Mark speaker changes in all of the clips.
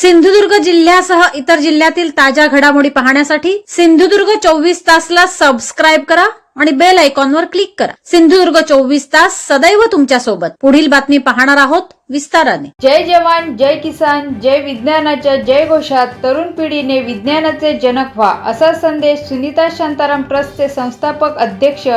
Speaker 1: सिंधुदुर्ग जिल्ह्यासह इतर जिल्ह्यातील ताज्या घडामोडी पाहण्यासाठी सिंधुदुर्ग चोवीस तासला सबस्क्राईब करा आणि बेल आयकॉनवर क्लिक करा. सिंधुदुर्ग चोवीस तास सदैव तुमच्यासोबत. पुढील बातमी पाहणार आहोत विस्ताराने.
Speaker 2: जय जवान जय किसान जय विज्ञानाच्या जय घोषात तरुण पिढीने विज्ञानाचे जनक व्हा असा संदेश सुनीता शांताराम ट्रस्टचे संस्थापक अध्यक्ष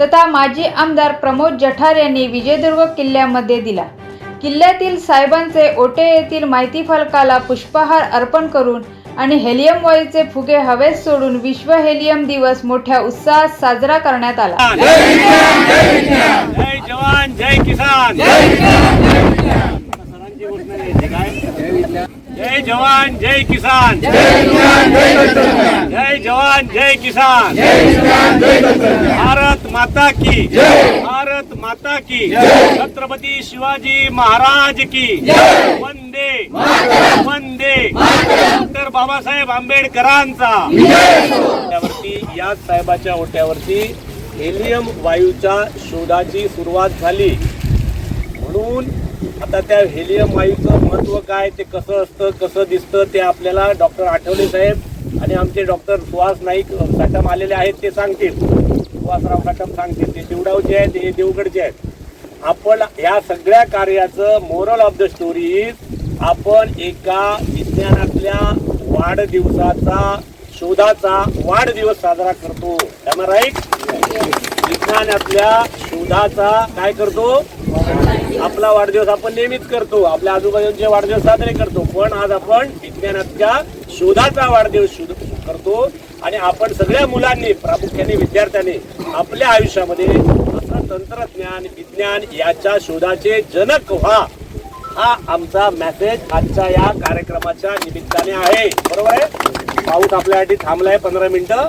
Speaker 2: तथा माजी आमदार प्रमोद जठार यांनी विजयदुर्ग किल्ल्यामध्ये दिला. किल्ल्यातील साहेबांचे ओटे येथील माहिती फलकाला पुष्पहार अर्पण करून आणि हेलियम वायूचे फुगे हवेत सोडून विश्व हेलियम दिवस मोठ्या उत्साहात साजरा करण्यात आला.
Speaker 3: जय जवान जय किसान. जय जवान जय किसान. जय जवान जय किसान. भारत माता की. भारत माता की. छत्रपती शिवाजी महाराज की. वंदे. वंदे. डॉक्टर बाबासाहेब आंबेडकरांचा. त्यावरती याच साहेबाच्या ओट्यावरती हेलियम वायूच्या शोधाची सुरुवात झाली. आता त्या हेलियम वायूचं महत्त्व काय ते कसं असतं कसं दिसतं ते आपल्याला डॉक्टर आठवले साहेब. आणि आमचे डॉक्टर सुहास नाईक साटम आलेले आहेत ते सांगतील. सुहासराव साटम सांगतील. ते देवडावचे आहेत हे देवगडचे आहेत. आपण ह्या सगळ्या कार्याचं मोरल ऑफ द स्टोरी आपण एका विज्ञानातल्या वाढदिवसाचा शोधाचा वाढदिवस साजरा करतो. राईट विज्ञानातल्या शोधाचा काय करतो? आपला वाढदिवस आपण नेहमीच करतो. आपल्या आजूबाजूचे वाढदिवस साजरे करतो. पण आज आपण विज्ञानाच्या शोधाचा वाढदिवस शोध करतो. आणि आपण सगळ्या मुलांनी प्रामुख्याने विद्यार्थ्यांनी आपल्या आयुष्यामध्ये असं तंत्रज्ञान विज्ञान याच्या शोधाचे जनक व्हा. हा आमचा मेसेज आजच्या या कार्यक्रमाच्या निमित्ताने आहे. बरोबर आहे? पाऊस आपल्यासाठी थांबलाय पंधरा मिनिटं.